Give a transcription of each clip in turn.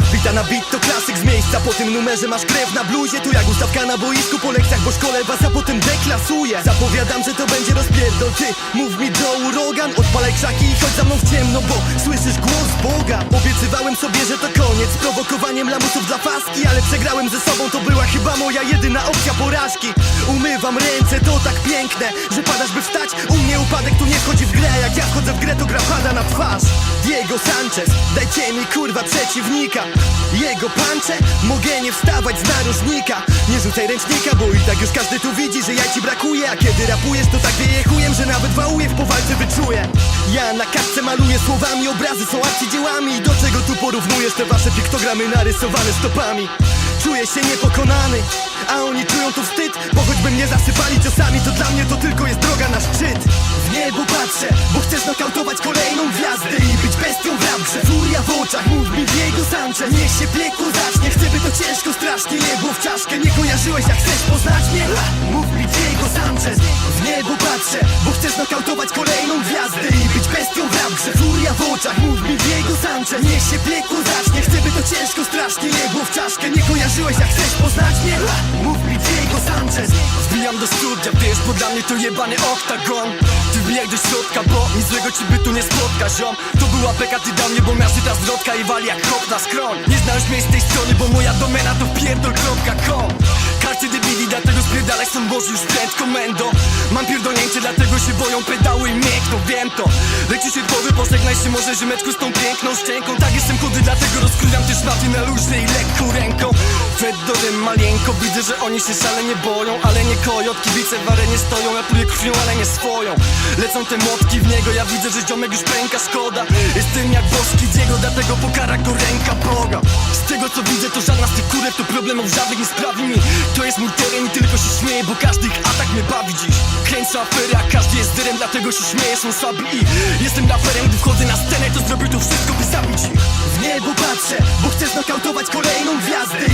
Bita na bit to klasyk z miejsca. Po tym numerze masz krew na bluzie. Tu jak ustawka na boisku po lekcjach Bo szkole was, a potem deklasuje. Zapowiadam, że to będzie rozpierdol. Ty mów mi Joe Rogan Odpalaj krzaki i chodź za mną w ciemno Bo słyszysz głos Boga. Obiecywałem sobie, że to koniec. Z Prowokowaniem lamusów dla faski Ale przegrałem ze sobą, to była chyba moja jedyna opcja porażki. Umywam ręce, to tak piękne Że padasz by wstać. U mnie upadek tu nie wchodzi w grę. Jak ja wchodzę w grę, to gra pada na twarz. Diego Sanchez, dajcie mi kurwa przeciwnika Jego pancze, mogę nie wstawać z narożnika. Nie rzucaj ręcznika, bo i tak już każdy tu widzi, że ja ci brakuje A kiedy rapujesz, to tak wieje chujem, że nawet wałuję w powalce wyczuję. Ja na kartce maluję słowami, obrazy są arcydziełami. I do czego tu porównujesz te wasze piktogramy narysowane stopami? Czuję się niepokonany, a oni czują tu wstyd Bo choćby mnie zasypali ciosami, to dla mnie to tylko jest droga na szczyt. W niebo patrzę, bo chcę znokautować kolejną Niech się piekło zacznie, chcę by to ciężko strasznie. Nie było w czaszkę, nie kojarzyłeś jak chcesz poznać mnie! Mów mi Diego Sanchez W niebo patrzę, bo chcę znokautować kolejną gwiazdę I być bestią w ramce. Furia w oczach, mów mi Diego Sanchez Niech się piekło zacznie, to ciężko strasznie Nie było w czaszkę, nie kojarzyłeś jak chcesz poznać mnie! Mów mi Diego Sanchez? Wbijam do studia, wiesz, bo dla mnie to jebany oktagon. Ty wbijaj do środka, bo nic złego ci by tu nie spotka, ziom. To była beka, ty dał mnie, bo miażdży ta zwrotka i wali jak hop na skroń. Nie znałeś mnie z tej strony, bo moja domena to pierdol.com Karty debili, dlatego spierdalać są boży już przed komendo. Mam pierdolnięcie, dlatego się boją pedały i miękną, wiem to. Leci się powy, pożegnaj się może ziemeczku z tą piękną szczęką. Tak jestem chudy, dlatego rozkrywam też szmaty na luźne i lekką ręką Fedorem maleńko, widzę, że oni się szalenie boją Ale nie koją, kibice w arenie stoją Ja pluję krwią, ale nie swoją. Lecą te młotki w niego, ja widzę, że ziomek już pęka, szkoda. Jestem jak boski Diego, dlatego pokara go ręka Boga. Z tego co widzę, to żadna z tych kurek to problemów żadnych nie sprawi mi. To jest mój teren i tylko się śmieję, bo każdy ich atak mnie bawi dziś. Kręcę afery, a każdy jest dyrem, dlatego się śmieję, są słabi i Jestem raperem, gdy wchodzę na scenę, to zrobię to wszystko, by zabić ich. W niebo patrzę, bo chcę znokautować kolejną gwiazdę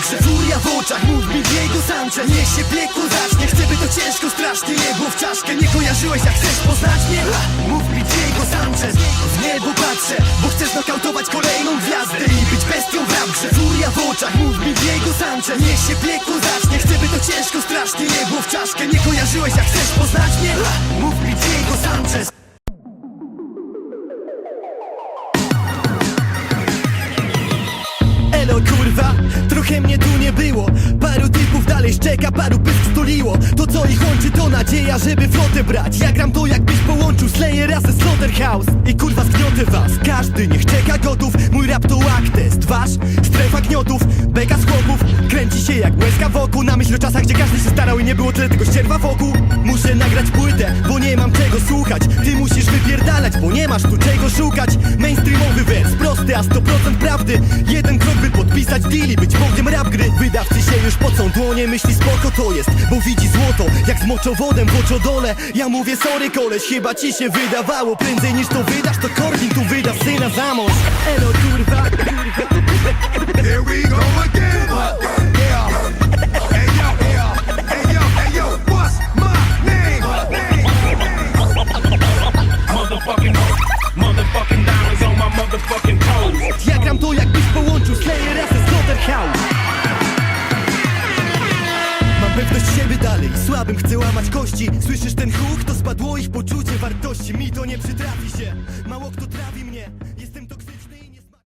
Ramce Furia w oczach, mów mi Diego Sanchez Niech się piekło zacznie, chcę by to ciężko strasznie Nie było w czaszkę, nie kojarzyłeś jak chcesz poznać mnie! Mów mi Diego Sanchez W niebo patrzę, bo chcę znokautować kolejną gwiazdę I być bestią w ramce Furia w oczach, mów mi Diego Sanchez Niech się piekło zacznie, chcę by to ciężko strasznie Nie było w czaszkę, nie kojarzyłeś jak chcesz poznać mnie! Mów mi Diego Sanchez trochę mnie tu nie było. Paru typów dalej szczeka, paru pysk stuliło To co ich łączy to nadzieja, żeby flotę brać. Ja gram to jakbyś połączył Slayera ze Slaughterhouse. I kurwa zgniotę was, każdy niech czeka gotów. Mój rap to test, wasz strefa gniotów. Beka z kręci się jak łezka wokół. Na myśl o czasach, gdzie każdy się starał i nie było tyle tego ścierwa wokół. Muszę nagrać płytę, bo nie mam czego słuchać. Ty musisz wypierdalać, bo nie masz tu czego szukać. Mainstreamowy wers, prosty, a 100% prawdy. Jeden krok by podpisać deali, być bogiem rap gry. Wydawcy się już pocą dłonie, myśli spoko to jest Bo widzi złoto, jak z moczowodem w oczodole Ja mówię sorry koleś, chyba ci się wydawało. Prędzej niż to wydasz, to Korwin tu wyda syna za mąż. Elo kurwa, kurwa. Here we go again. Słabym chcę łamać kości. Słyszysz ten huk, to spadło ich poczucie wartości. Mi to nie przytrafi się, mało kto trawi mnie